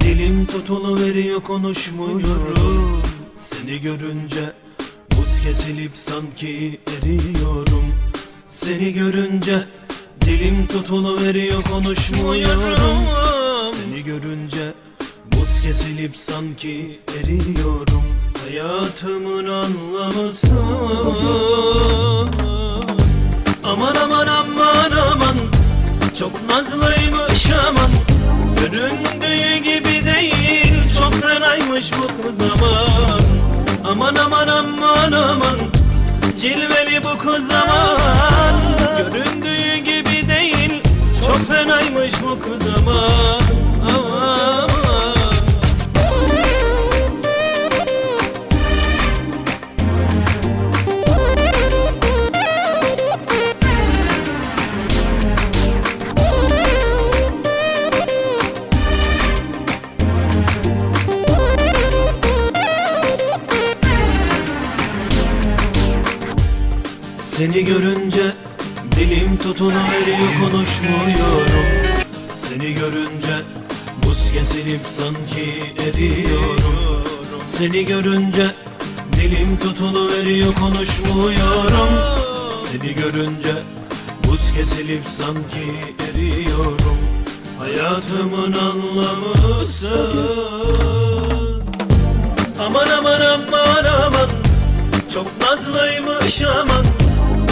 Dilim tutulu veriyor konuşmuyorum. Seni görünce buz kesilip sanki eriyorum. Seni görünce dilim tutulu veriyor konuşmuyorum. Seni görünce buz kesilip sanki eriyorum. Hayatımın anlamısın Aman Göründüğü gibi değil Çok fenaymış bu kız aman. Aman aman aman aman. Cilveli bu kız aman Seni görünce dilim tutunuveriyor konuşmuyorum. Seni görünce buz kesilip sanki eriyorum Seni görünce dilim tutuluveriyor konuşmuyorum. Seni görünce buz kesilip sanki eriyorum Hayatımın anlamısın Aman aman aman aman. Çok nazlıymış aman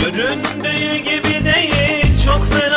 Göründüğü gibi değil çok fena